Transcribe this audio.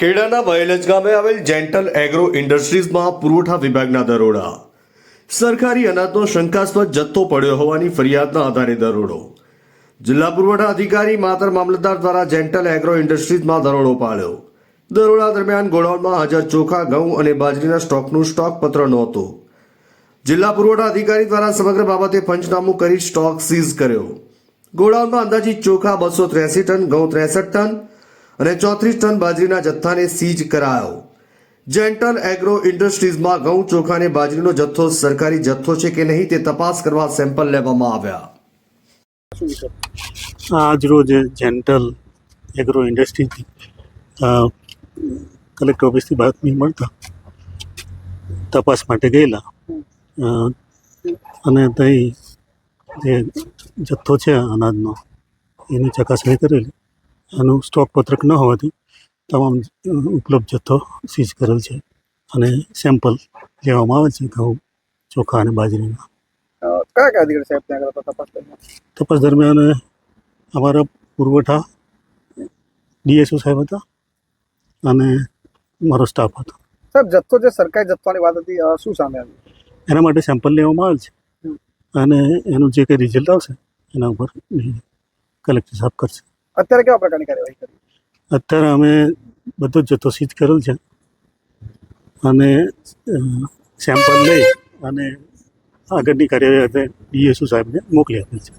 ખેડાના બયલજ ગામે આવેલ gentle agro ઇન્ડસ્ટ્રીઝમાં પુરવઠા વિભાગના દરોડા. સરકારી અનાજનો શંકાસ્પદ જથ્થો પડ્યો હોવાની ફરિયાદના આધારે દરોડો. જિલ્લા પુરવઠા અધિકારી માતર મામલતદાર દ્વારા જેન્ટલ એગ્રો ઇન્ડસ્ટ્રીઝમાં દરોડો પાડ્યો. દરોડા દરમિયાન ગોડાઉનમાં હાજર ચોખા, ઘઉં અને બાજરીના સ્ટોકનું સ્ટોક પત્ર નહોતું. જિલ્લા પુરવઠા અધિકારી દ્વારા સમગ્ર બાબતે પંચનામું કરી સ્ટોક સીઝ કર્યો. ગોડાઉનમાં અંદાજિત ચોખા બસો ત્રેસી ટન, ઘઉં ત્રેસઠ ટન અને ચોત્રીસ ટન બાજરીના જથ્થાને સીઝ કરાયો. જેન્ટલ એગ્રો ઇન્ડસ્ટ્રીઝમાં ઘઉં ચોખા બાજરીનો જથ્થો સરકારી જથ્થો છે કે નહીં તે તપાસ કરવા સેમ્પલ લેવામાં આવ્યા. આજ રોજ જેન્ટલ એગ્રો ઇન્ડસ્ટ્રીથી અ, કલેક્ટર ઓફિસથી બાતમી મળતા તપાસ માટે ગયેલા. અને ત્યાં જે જથ્થો છે અનાજનો એની ચકાસણી કરેલી. એનું સ્ટોક પત્રક ન હોવાથી તમામ ઉપલબ્ધ જથ્થો સીઝ કરેલ છે અને સેમ્પલ લેવામાં આવે છે ઘઉં ચોખા અને બાજરીના. કયા કયા અધિકારી સાહેબ ત્યાં તપાસ દરમિયાન? તપાસ દરમિયાન અમારા પુરવઠા ડીએસઓ સાહેબ હતા અને મારો સ્ટાફ હતો. સાહેબ જથ્થો જે સરકારી જથ્થાની વાત હતી શું સામે આવ્યું? એના માટે સેમ્પલ લેવામાં આવે છે અને એનું જે કંઈ રિઝલ્ટ આવશે એના ઉપર કલેક્ટર સાહેબ કરશે. અત્યારે કેવા પ્રકારની કાર્યવાહી કરી? અત્યારે અમે બધો જથ્થો સીધ કરેલ છે. અને સેમ્પલ લઈ અને આગળની કાર્યવાહી ડીએસઓ સાહેબને મોકલી આપી છે.